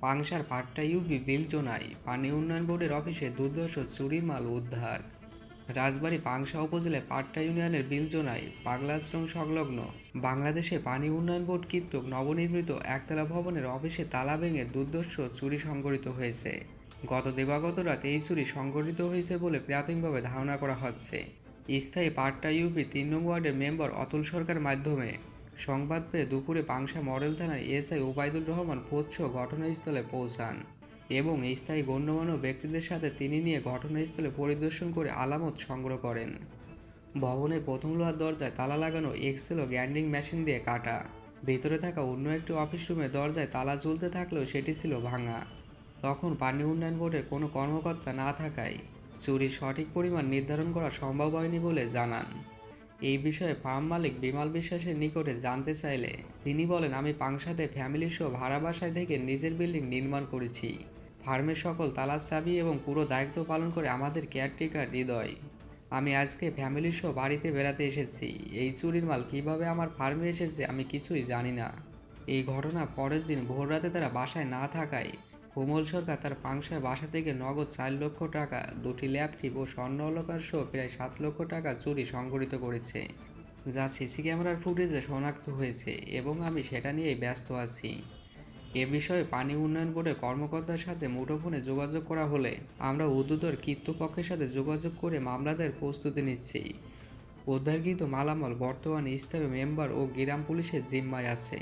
পাংশার পাট্টা UP বিলজোনায় পানি উন্নয়ন বোর্ডের অফিসে দুর্দর্শ চুরির মাল উদ্ধার। রাজবাড়ী পাংশা উপজেলায় পাট্টা ইউনিয়নের বিলজোনায় পাগলাশ্রম সংলগ্ন বাংলাদেশে পানি উন্নয়ন বোর্ড কর্তৃক নবনির্মিত একতলা ভবনের অফিসে তালা ভেঙে দুর্দর্শ চুরি সংঘটিত হয়েছে। গত দিবাগত রাতে এই চুরি সংঘটিত হয়েছে বলে প্রাথমিকভাবে ধারণা করা হচ্ছে। স্থায়ী পাট্টা ইউপি তিন নং ওয়ার্ডের মেম্বার অতুল সরকার মাধ্যমে সংবাদ পেয়ে দুপুরে পাংশা মডেল থানার এসআই ওবায়দুর রহমান পোৎস ঘটনাস্থলে পৌঁছান এবং স্থায়ী গণ্যমান্য ব্যক্তিদের সাথে তিনি নিয়ে ঘটনাস্থলে পরিদর্শন করে আলামত সংগ্রহ করেন। ভবনের প্রথম লোহার দরজায় তালা লাগানো এক্সেল ও গ্যান্ডিং মেশিন দিয়ে কাটা। ভেতরে থাকা অন্য একটি অফিস রুমে দরজায় তালা ঝুলতে থাকলেও সেটি ছিল ভাঙা। তখন পানি উন্নয়ন বোর্ডের কোনো কর্মকর্তা না থাকায় চুরির সঠিক পরিমাণ নির্ধারণ করা সম্ভব হয়নি বলে জানান। এই বিষয়ে ফার্ম মালিক বিমাল বিশ্বাসের নিকটে জানতে চাইলে তিনি বলেন, আমি পাংশাতে ফ্যামিলি সহ ভাড়া বাসায় থেকে নিজের বিল্ডিং নির্মাণ করেছি। ফার্মের সকল তালার চাবি এবং পুরো দায়িত্ব পালন করে আমাদের কেয়ারটেকার হৃদয়। আমি আজকে ফ্যামিলি সহ বাড়িতে বেড়াতে এসেছি। এই চুরির মাল কীভাবে আমার ফার্মে এসেছে আমি কিছুই জানি না। এই ঘটনা পরের দিন ভোররাতে তারা বাসায় না থাকায় কোমল সরকার তার পাংশার বাসা থেকে নগদ চার লক্ষ টাকা, দুটি ল্যাপটপ ও স্বর্ণ অলঙ্কার সহ প্রায় সাত লক্ষ টাকা চুরি সংগঠিত করেছে। যা সিসি ক্যামেরার ফুটেজে শনাক্ত হয়েছে এবং আমি সেটা নিয়েই ব্যস্ত আছি। এ বিষয়ে পানি উন্নয়ন বোর্ডের কর্মকর্তার সাথে মুঠোফোনে যোগাযোগ করা হলে আমরা উদ্যুতর কর্তৃপক্ষের সাথে যোগাযোগ করে মামলাদের প্রস্তুতি নিচ্ছি। উদ্ধারকৃত মালামাল বর্তমানে স্থানীয় মেম্বার ও গ্রাম পুলিশের জিম্মায় আছে।